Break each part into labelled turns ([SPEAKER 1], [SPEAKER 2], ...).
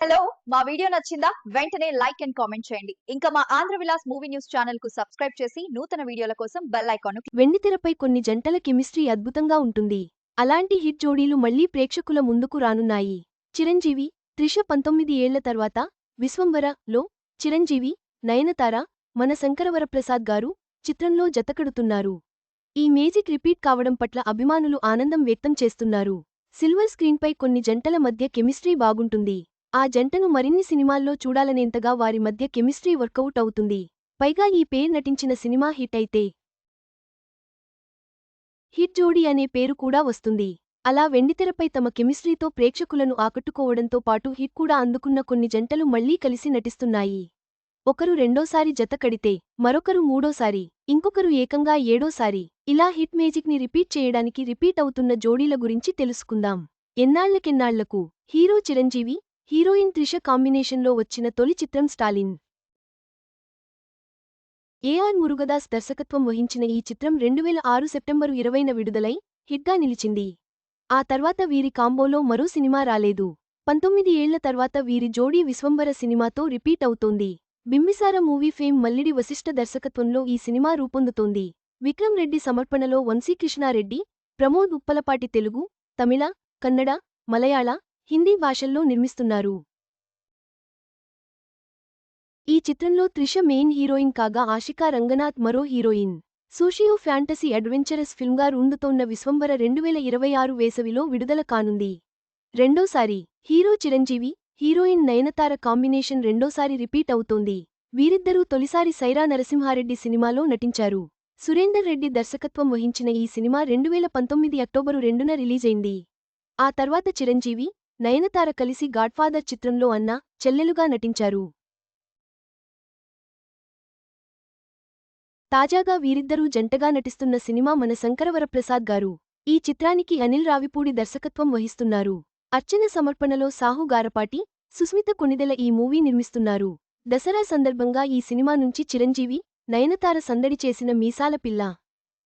[SPEAKER 1] Hello మా video నచ్చిందా? వెంటనే లైక్ అండ్ కామెంట్ చేయండి. ఇంకా మా ఆంధ్ర విలాస్ మూవీ న్యూస్ ఛానల్కు సబ్స్క్రైబ్ చేసి నూతన వీడియోల కోసం బెల్ ఐకాన్
[SPEAKER 2] వెండితెరపై కొన్ని జంటల కెమిస్ట్రీ అద్భుతంగా ఉంటుంది. అలాంటి హిట్ జోడీలు మళ్ళీ ప్రేక్షకుల ముందుకు రానున్నాయి. చిరంజీవి త్రిష పంతొమ్మిది ఏళ్ళ తర్వాత విశ్వంవర లో చిరంజీవి నయనతార మన శంకరవరప్రసాద్ గారు చిత్రంలో జతకడుతున్నారు. ఈ మేజిక్ రిపీట్ కావడం పట్ల అభిమానులు ఆనందం వ్యక్తం చేస్తున్నారు. సిల్వర్ స్క్రీన్పై కొన్ని జంటల మధ్య కెమిస్ట్రీ బాగుంటుంది. ఆ జంటను మరిన్ని సినిమాల్లో చూడాలనేంతగా వారి మధ్య కెమిస్ట్రీ వర్కౌట్ అవుతుంది. పైగా ఈ పేర్ నటించిన సినిమా హిట్ అయితే. హిట్ జోడీ అనే పేరు కూడా వస్తుంది. అలా వెండితెరపై తమ కెమిస్ట్రీతో ప్రేక్షకులను ఆకట్టుకోవడంతో పాటు హిట్ కూడా అందుకున్న కొన్ని జంటలు మళ్ళీ కలిసి నటిస్తున్నాయి. ఒకరు రెండోసారి జత కడితే మరొకరు మూడోసారి ఇంకొకరు ఏకంగా ఏడోసారి. ఇలా హిట్ మేజిక్ని రిపీట్ చేయడానికి రిపీట్ అవుతున్న జోడీల గురించి తెలుసుకుందాం. ఎన్నాళ్ళకెన్నాళ్ళకు హీరో చిరంజీవి హీరోయిన్ త్రిష కాంబినేషన్లో వచ్చిన తొలి చిత్రం స్టాలిన్. ఏఆర్ మురుగదాస్ దర్శకత్వం వహించిన ఈ చిత్రం రెండువేల ఆరు సెప్టెంబరు ఇరవైన విడుదలై హిట్గా నిలిచింది. ఆ తర్వాత వీరి కాంబోలో మరో సినిమా రాలేదు. పంతొమ్మిది ఏళ్ళ తర్వాత వీరి జోడీ విశ్వంబర సినిమాతో రిపీట్ అవుతోంది. బింబిసార మూవీ ఫేమ్ మల్లిడి వశిష్ఠ దర్శకత్వంలో ఈ సినిమా రూపొందుతోంది. విక్రమ్ రెడ్డి సమర్పణలో వంశీకృష్ణారెడ్డి ప్రమోద్ ఉప్పలపాటి తెలుగు తమిళ కన్నడ మలయాళ హిందీ భాషల్లో నిర్మిస్తున్నారు. ఈ చిత్రంలో త్రిష మెయిన్ హీరోయిన్ కాగా ఆషికా రంగనాథ్ మరో హీరోయిన్. సోషియో ఫ్యాంటసీ అడ్వెంచరస్ ఫిల్మ్గా రుండుతోన్న విశ్వంబర రెండువేల ఇరవై ఆరు వేసవిలో విడుదల కానుంది. రెండోసారి hero Chiranjeevi heroine Nayanthara combination రెండోసారి రిపీట్ అవుతోంది. వీరిద్దరూ తొలిసారి సైరా నరసింహారెడ్డి సినిమాలో నటించారు. సురేందర్ రెడ్డి దర్శకత్వం వహించిన ఈ సినిమా రెండువేల పంతొమ్మిది అక్టోబరు రెండున రిలీజైంది. ఆ తర్వాత చిరంజీవి నయనతార కలిసి గాడ్ఫాదర్ చిత్రంలో అన్న చెల్లెలుగా నటించారు. తాజాగా వీరిద్దరూ జంటగా నటిస్తున్న సినిమా మన శంకరవరప్రసాద్ గారు. ఈ చిత్రానికి అనిల్ రావిపూడి దర్శకత్వం వహిస్తున్నారు. అర్చన సమర్పణలో సాహు గారపాటి సుస్మిత కొనిదెల ఈ మూవీ నిర్మిస్తున్నారు. దసరా సందర్భంగా ఈ సినిమా నుంచి చిరంజీవి నయనతార సందడి చేసిన మీసాల పిల్ల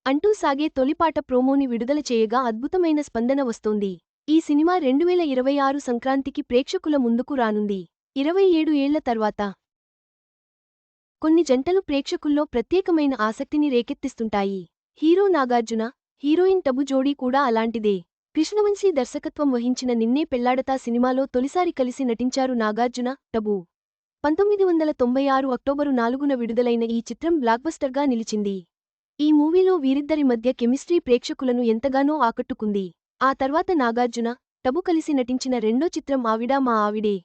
[SPEAKER 2] అంటూ సాగే తొలిపాట ప్రోమోని విడుదల చేయగా అద్భుతమైన స్పందన వస్తోంది. ఈ సినిమా రెండువేల ఇరవై ఆరు సంక్రాంతికి ప్రేక్షకుల ముందుకు రానుంది. ఇరవై ఏడు ఏళ్ళ తర్వాత కొన్ని జంటలు ప్రేక్షకుల్లో ప్రత్యేకమైన ఆసక్తిని రేకెత్తిస్తుంటాయి. హీరో నాగార్జున హీరోయిన్ టబు జోడీ కూడా అలాంటిదే. కృష్ణవంశీ దర్శకత్వం వహించిన నిన్నే పెళ్ళాడతా సినిమాలో తొలిసారి కలిసి నటించారు నాగార్జున టబు. పంతొమ్మిది వందల తొంభై ఆరు అక్టోబరు నాలుగున విడుదలైన ఈ చిత్రం బ్లాక్బస్టర్గా నిలిచింది. ఈ మూవీలో వీరిద్దరి మధ్య కెమిస్ట్రీ ప్రేక్షకులను ఎంతగానో ఆకట్టుకుంది. ఆ తర్వాత నాగార్జున టబు కలిసి నటించిన రెండో చిత్రం ఆవిడా మా ఆవిడే.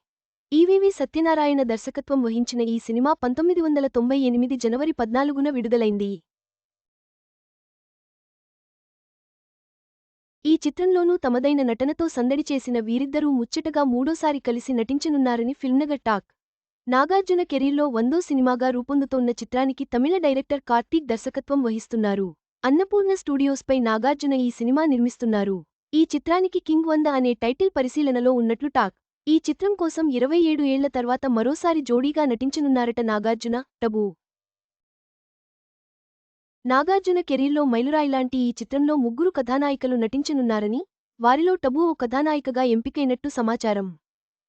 [SPEAKER 2] ఈవీవి సత్యనారాయణ దర్శకత్వం వహించిన ఈ సినిమా పంతొమ్మిది వందల తొంభై ఎనిమిది జనవరి పద్నాలుగున విడుదలైంది. ఈ చిత్రంలోనూ తమదైన నటనతో సందడి చేసిన వీరిద్దరూ ముచ్చటగా మూడోసారి కలిసి నటించనున్నారని ఫిల్మ్నగర్ టాక్. నాగార్జున కెరీర్లో వందో సినిమాగా రూపొందుతోన్న చిత్రానికి తమిళ డైరెక్టర్ కార్తీక్ దర్శకత్వం వహిస్తున్నారు. అన్నపూర్ణ స్టూడియోస్పై నాగార్జున ఈ సినిమా నిర్మిస్తున్నారు. ఈ చిత్రానికి కింగ్ వంద అనే టైటిల్ పరిశీలనలో ఉన్నట్లు టాక్. ఈ చిత్రం కోసం ఇరవై ఏడు ఏళ్ళ తర్వాత మరోసారి జోడీగా నటించనున్నారట నాగార్జున టబు నాగార్జున కెరీర్లో మైలురాయిలాంటి ఈ చిత్రంలో ముగ్గురు కథానాయికలు నటించనున్నారని వారిలో టబు ఓ కథానాయికగా ఎంపికైనట్టు సమాచారం.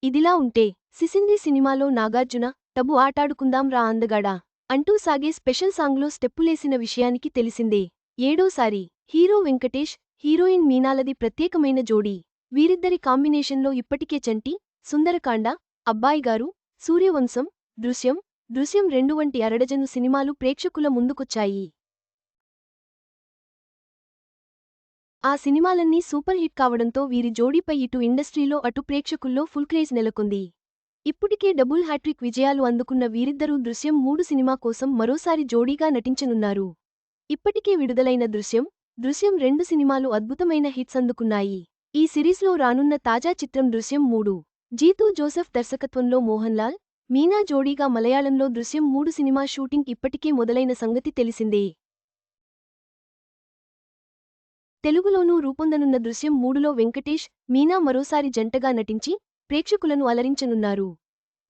[SPEAKER 2] ఇదిలా ఉంటే సిసింద్రి సినిమాలో నాగార్జున టబు ఆటాడుకుందాం రా అందగాడా అంటూ సాగే స్పెషల్ సాంగ్లో స్టెప్పులేసిన విషయానికి తెలిసిందే. ఏడోసారి హీరో వెంకటేష్ హీరోయిన్ మీనాలది ప్రత్యేకమైన జోడీ. వీరిద్దరి కాంబినేషన్లో ఇప్పటికే చంటి సుందరకాండ అబ్బాయిగారు సూర్యవంశం దృశ్యం దృశ్యం రెండు వంటి అరడజను సినిమాలు ప్రేక్షకుల ముందుకొచ్చాయి. ఆ సినిమాలన్నీ సూపర్ హిట్ కావడంతో వీరి జోడీపై ఇటు ఇండస్ట్రీలో అటు ప్రేక్షకుల్లో ఫుల్ క్రేజ్ నెలకొంది. ఇప్పటికే డబుల్ హ్యాట్రిక్ విజయాలు అందుకున్న వీరిద్దరూ దృశ్యం మూడు సినిమా కోసం మరోసారి జోడీగా నటించనున్నారు. ఇప్పటికే విడుదలైన దృశ్యం దృశ్యం రెండు సినిమాలు అద్భుతమైన హిట్స్ అందుకున్నాయి. ఈ సిరీస్లో రానున్న తాజా చిత్రం దృశ్యం మూడు. జీతూ జోసెఫ్ దర్శకత్వంలో మోహన్ లాల్ మీనా జోడీగా మలయాళంలో దృశ్యం మూడు సినిమా షూటింగ్ ఇప్పటికే మొదలైన సంగతి తెలిసిందే. తెలుగులోనూ రూపొందనున్న దృశ్యం మూడులో వెంకటేష్ మీనా మరోసారి జంటగా నటించి ప్రేక్షకులను అలరించనున్నారు.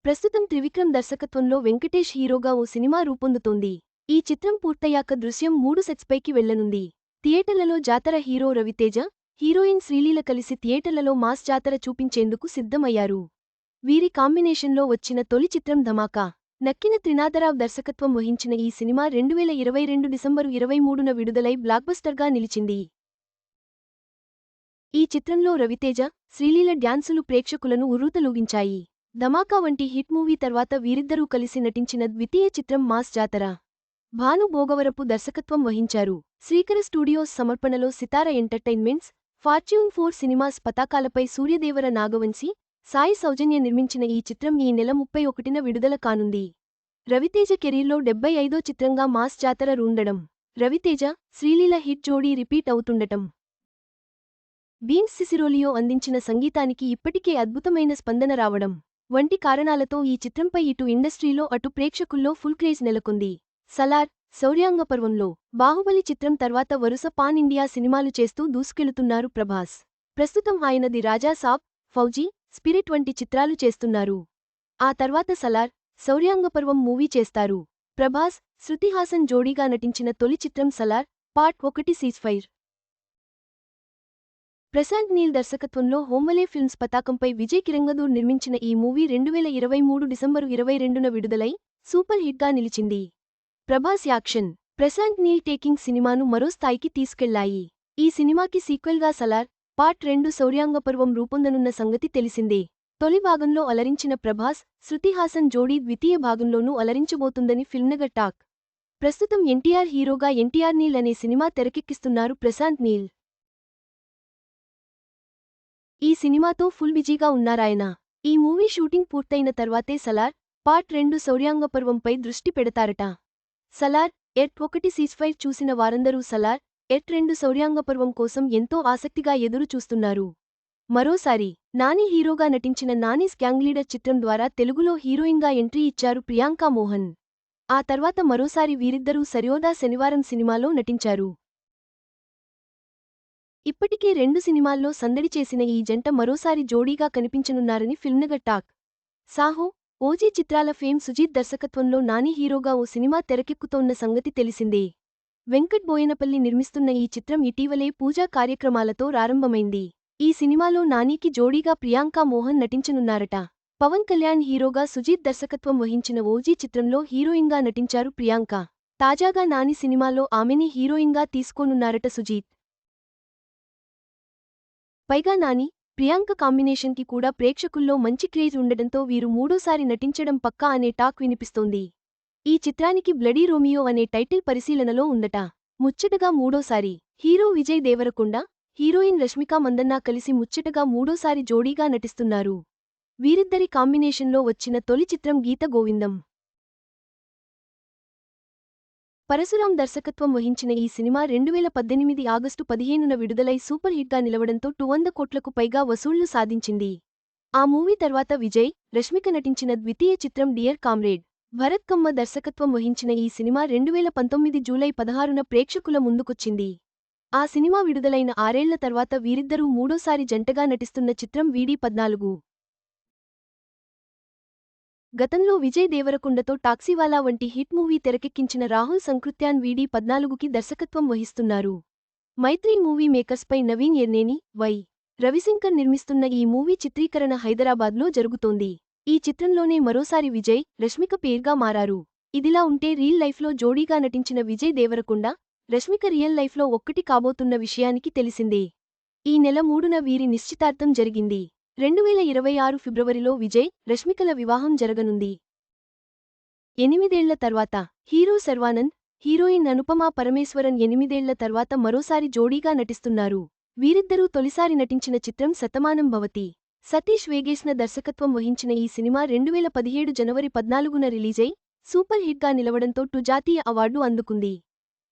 [SPEAKER 2] ప్రస్తుతం త్రివిక్రమ్ దర్శకత్వంలో వెంకటేష్ హీరోగా ఓ సినిమా రూపొందుతోంది. ఈ చిత్రం పూర్తయ్యాక దృశ్యం మూడు సెట్స్పైకి వెళ్ళనుంది థియేటర్లలో జాతర హీరో రవితేజ హీరోయిన్ శ్రీలీల కలిసి థియేటర్లలో మాస్ జాతర చూపించేందుకు సిద్ధమయ్యారు. వీరి కాంబినేషన్లో వచ్చిన తొలి చిత్రం ధమాకా. నక్కిన త్రినాథరావు దర్శకత్వం వహించిన ఈ సినిమా రెండువేల ఇరవై రెండు డిసెంబరు ఇరవై మూడున విడుదలై బ్లాక్బస్టర్గా నిలిచింది. ఈ చిత్రంలో రవితేజ శ్రీలీల డ్యాన్సులు ప్రేక్షకులను ఉర్రూతలూగించాయి. ధమాకా వంటి హిట్ మూవీ తర్వాత వీరిద్దరూ కలిసి నటించిన ద్వితీయ చిత్రం మాస్ జాతర. భాను భోగవరపు దర్శకత్వం వహించారు. శ్రీకర స్టూడియోస్ సమర్పణలో Sithara entertainments fortune four cinemas పతాకాలపై Suryadevara Nagavamsi Sai Soujanya నిర్మించిన ఈ చిత్రం ఈ నెల ముప్పై ఒకటిన విడుదల కానుంది. రవితేజ కెరీర్లో డెబ్బై ఐదో చిత్రంగా మాస్ జాతర రూండడం. రవితేజ శ్రీలీల హిట్ జోడీ రిపీట్ అవుతుండటం. బీన్స్ సిసిరోలియో అందించిన సంగీతానికి ఇప్పటికే అద్భుతమైన స్పందన రావడం. వంటి కారణాలతో ఈ చిత్రంపై ఇటు ఇండస్ట్రీలో అటు ప్రేక్షకుల్లో ఫుల్ క్రేజ్ నెలకొంది. సలార్ శౌర్యాంగపర్వంలో బాహుబలి చిత్రం తర్వాత వరుస పాన్ ఇండియా సినిమాలు చేస్తూ దూసుకెళుతున్నారు ప్రభాస్. ప్రస్తుతం ఆయనది రాజా సాబ్ ఫౌజీ స్పిరిట్ వంటి చిత్రాలు చేస్తున్నారు. ఆ తర్వాత సలార్ శౌర్యాంగపర్వం మూవీ చేస్తారు. ప్రభాస్ శృతిహాసన్ జోడీగా నటించిన తొలి చిత్రం సలార్ పార్ట్ ఒకటి సీజ్ఫైర్ ప్రశాంత్ నీల్ దర్శకత్వంలో హోమలే ఫిల్మ్స్ పతాకంపై విజయ్ కిరంగదూర్ నిర్మించిన ఈ మూవీ రెండువేల ఇరవై మూడు డిసెంబరు ఇరవై రెండున విడుదలై సూపర్ హిట్గా నిలిచింది. ప్రభాస్ యాక్షన్. ప్రశాంత్ నీల్ టేకింగ్ సినిమాను మరో స్థాయికి తీసుకెళ్ళాయి. ఈ సినిమాకి సీక్వెల్గా సలార్ పార్ట్ రెండు శౌర్యాంగపర్వం రూపొందనున్న సంగతి తెలిసిందే. తొలి భాగంలో అలరించిన ప్రభాస్ శృతిహాసన్ జోడీ ద్వితీయ భాగంలోనూ అలరించబోతుందని ఫిల్మ్నగర్ టాక్. ప్రస్తుతం ఎన్టీఆర్ హీరోగా ఎన్టీఆర్ నీల్ అనే సినిమా తెరకెక్కిస్తున్నారు ప్రశాంత్ నీల్. ఈ సినిమాతో ఫుల్ బిజీగా ఉన్నారాయన ఈ మూవీ షూటింగ్ పూర్తయిన తర్వాతే సలార్ పార్ట్ రెండు శౌర్యాంగపర్వంపై దృష్టి పెడతారట. సలార్ ఎట్ ఒకటి సీస్ఫైర్ చూసిన వారందరూ సలార్ ఎట్ రెండు శౌర్యాంగపర్వం కోసం ఎంతో ఆసక్తిగా ఎదురు చూస్తున్నారు మరోసారి నాని హీరోగా నటించిన నానీస్ గ్యాంగ్లీడర్ చిత్రం ద్వారా తెలుగులో హీరోయిన్గా ఎంట్రీ ఇచ్చారు ప్రియాంకా మోహన్. ఆ తర్వాత మరోసారి వీరిద్దరూ సరియోదా శనివారం సినిమాలో నటించారు. ఇప్పటికే రెండు సినిమాల్లో సందడి చేసిన ఈ జంట మరోసారి జోడీగా కనిపించనున్నారని ఫిల్మ్నగర్ టాక్. సాహో ఓజీ చిత్రాల ఫేమ్ సుజీత్ దర్శకత్వంలో నాని హీరోగా ఓ సినిమా తెరకెక్కుతోన్న సంగతి తెలిసిందే. వెంకట్ బోయనపల్లి నిర్మిస్తున్న ఈ చిత్రం ఇటీవలే పూజా కార్యక్రమాలతో ప్రారంభమైంది. ఈ సినిమాలో నానీకి జోడీగా ప్రియాంకా మోహన్ నటించనున్నారట. పవన్ కళ్యాణ్ హీరోగా సుజీత్ దర్శకత్వం వహించిన ఓజీ చిత్రంలో హీరోయిన్గా నటించారు ప్రియాంక. తాజాగా నాని సినిమాలో ఆమెని హీరోయిన్గా తీసుకోనున్నారట సుజీత్. పైగా నాని ప్రియాంక కాంబినేషన్కి కూడా ప్రేక్షకుల్లో మంచి క్రేజ్ ఉండడంతో వీరు మూడోసారి నటించడం పక్కా అనే టాక్ వినిపిస్తోంది. ఈ చిత్రానికి బ్లడీ రోమియో అనే టైటిల్ పరిశీలనలో ఉందట. ముచ్చటగా మూడోసారి. హీరో విజయ్ దేవరకొండ హీరోయిన్ రష్మికా మందన్నా కలిసి ముచ్చటగా మూడోసారి జోడీగా నటిస్తున్నారు. వీరిద్దరి కాంబినేషన్లో వచ్చిన తొలి చిత్రం గీత గోవిందం. పరశురాం దర్శకత్వం వహించిన ఈ సినిమా రెండువేల పద్దెనిమిది ఆగస్టు పదిహేనున విడుదలై సూపర్ హిట్గా నిలవడంతో టూ వంద కోట్లకు పైగా వసూళ్ళు సాధించింది. ఆ మూవీ తర్వాత విజయ్ రష్మిక నటించిన ద్వితీయ చిత్రం డియర్ కామ్రేడ్ భరత్ కమ్మ దర్శకత్వం వహించిన ఈ సినిమా రెండువేల పంతొమ్మిది జూలై పదహారున ప్రేక్షకుల ముందుకొచ్చింది. ఆ సినిమా విడుదలైన ఆరేళ్ళ తర్వాత వీరిద్దరూ మూడోసారి జంటగా నటిస్తున్న చిత్రం వీడీ పద్నాలుగు. గతంలో విజయ్ దేవరకొండతో టాక్సీవాలా వంటి హిట్ మూవీ తెరకెక్కించిన రాహుల్ సంకృత్యాన్ వీడీ పద్నాలుగుకి దర్శకత్వం వహిస్తున్నారు. మైత్రి మూవీ మేకర్స్పై నవీన్ ఎర్నేని వై. రవిశంకర్ నిర్మిస్తున్న ఈ మూవీ చిత్రీకరణ హైదరాబాద్లో జరుగుతోంది. ఈ చిత్రంలోనే మరోసారి విజయ్ రష్మిక పేర్గా మారారు. ఇదిలా ఉంటే రీల్ లైఫ్లో జోడీగా నటించిన విజయ్ దేవరకొండ రష్మిక రియల్ లైఫ్లో ఒక్కటి కాబోతున్న విషయానికి తెలిసిందే. ఈ నెల మూడున వీరి నిశ్చితార్థం జరిగింది. రెండువేల ఇరవై ఆరు ఫిబ్రవరిలో విజయ్ రష్మికల వివాహం జరగనుంది. ఎనిమిదేళ్ళ తర్వాత హీరో శర్వానంద్ హీరోయిన్ అనుపమా పరమేశ్వరన్ ఎనిమిదేళ్ళ తర్వాత మరోసారి జోడీగా నటిస్తున్నారు. వీరిద్దరూ తొలిసారి నటించిన చిత్రం శతమానం భవతి. సతీష్ వేగేశ్న దర్శకత్వం వహించిన ఈ సినిమా రెండువేల పదిహేడు జనవరి పద్నాలుగున రిలీజై సూపర్ హిట్గా నిలవడంతో టు జాతీయ అవార్డు అందుకుంది.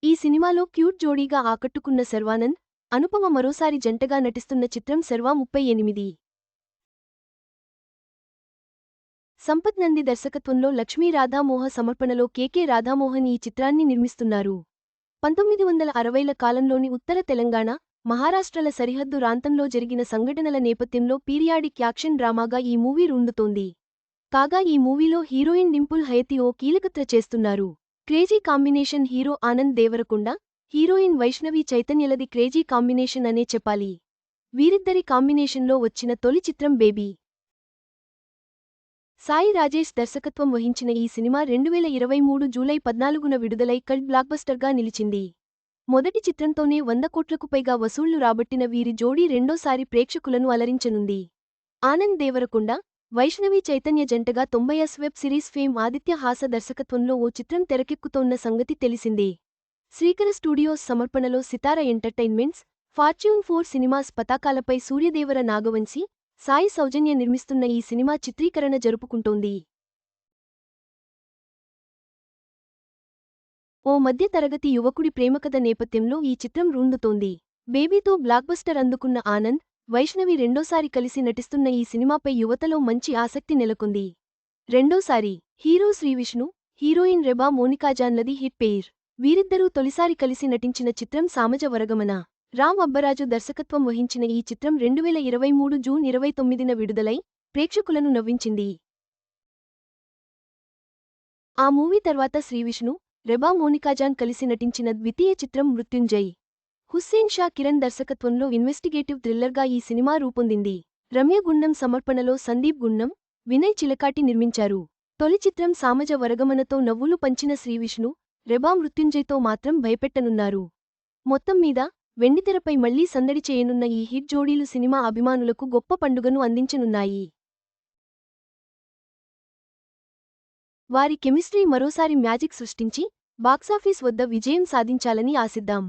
[SPEAKER 2] ఈ సినిమాలో క్యూట్ జోడీగా ఆకట్టుకున్న శర్వానంద్ అనుపమ మరోసారి జంటగా నటిస్తున్న చిత్రం శర్వా ముప్పై ఎనిమిది. సంపత్ నంది దర్శకత్వంలో లక్ష్మీ రాధామోహ సమర్పణలో కెకె రాధామోహన్ ఈ చిత్రాన్ని నిర్మిస్తున్నారు. పంతొమ్మిది వందల అరవైల కాలంలోని ఉత్తర తెలంగాణ మహారాష్ట్రల సరిహద్దు రాంతంలో జరిగిన సంఘటనల నేపథ్యంలో పీరియాడిక్ యాక్షన్ డ్రామాగా ఈ మూవీ రుండుతోంది కాగా ఈ మూవీలో హీరోయిన్ డింపుల్ హయతి ఓ కీలకత్ర చేస్తున్నారు. Crazy combination hero Anand Deverakonda heroine Vaishnavi చైతన్యలది crazy combination అనే చెప్పాలి. వీరిద్దరి కాంబినేషన్లో వచ్చిన తొలి చిత్రం బేబీ. సాయి రాజేష్ దర్శకత్వం వహించిన ఈ సినిమా రెండువేల ఇరవై మూడు జూలై పద్నాలుగున విడుదలై కల్ట్ బ్లాక్బస్టర్గా నిలిచింది. మొదటి చిత్రంతోనే వంద కోట్లకు పైగా వసూళ్ళు రాబట్టిన వీరి జోడీ రెండోసారి ప్రేక్షకులను అలరించనుంది. ఆనంద్ దేవరకొండ వైష్ణవి చైతన్య జంటగా తొంభైఎస్ web series fame Aditya Haasan దర్శకత్వంలో ఓ చిత్రం తెరకెక్కుతోన్న సంగతి తెలిసిందే. శ్రీకర స్టూడియోస్ సమర్పణలో Sithara entertainments fortune four cinemas పతాకాలపై Suryadevara Nagavamsi Sai Soujanya నిర్మిస్తున్న ఈ సినిమా చిత్రీకరణ జరుపుకుంటోంది. ఓ మధ్య తరగతి యువకుడి ప్రేమకథ నేపథ్యంలో ఈ చిత్రం రూందుతోంది. బేబీతో బ్లాక్బస్టర్ అందుకున్న ఆనంద్ వైష్ణవి రెండోసారి కలిసి నటిస్తున్న ఈ సినిమాపై యువతలో మంచి ఆసక్తి నెలకొంది. రెండోసారి హీరో శ్రీవిష్ణు హీరోయిన్ రెబా మోనికాజాన్లది హిట్ పేర్. వీరిద్దరూ తొలిసారి కలిసి నటించిన చిత్రం సామజ వరగమన. రామ్ అబ్బరాజు దర్శకత్వం వహించిన ఈ చిత్రం రెండువేల ఇరవై మూడు జూన్ ఇరవై తొమ్మిదిన విడుదలై ప్రేక్షకులను నవ్వించింది. ఆ మూవీ తర్వాత శ్రీవిష్ణు రెబా మోనికాజాన్ కలిసి నటించిన ద్వితీయ చిత్రం మృత్యుంజయ్. హుస్సేన్ షా కిరణ్ దర్శకత్వంలో ఇన్వెస్టిగేటివ్ థ్రిల్లర్గా ఈ సినిమా రూపొందింది. రమ్య గుండం సమర్పణలో సందీప్ గుండం వినయ్ చిలకాటి నిర్మించారు. తొలి చిత్రం సామజ వరగమనతో నవ్వులు పంచిన శ్రీవిష్ణు రెబా మృత్యుంజయ్తో మాత్రం భయపెట్టనున్నారు. మొత్తం మీద వెండితెరపై మళ్ళీ సందడి చేయనున్న ఈ హిట్ జోడీలు సినిమా అభిమానులకు గొప్ప పండుగను అందించనున్నాయి. వారి కెమిస్ట్రీ మరోసారి మ్యాజిక్ సృష్టించి బాక్సాఫీస్ వద్ద విజయం సాధించాలని ఆశిద్దాం.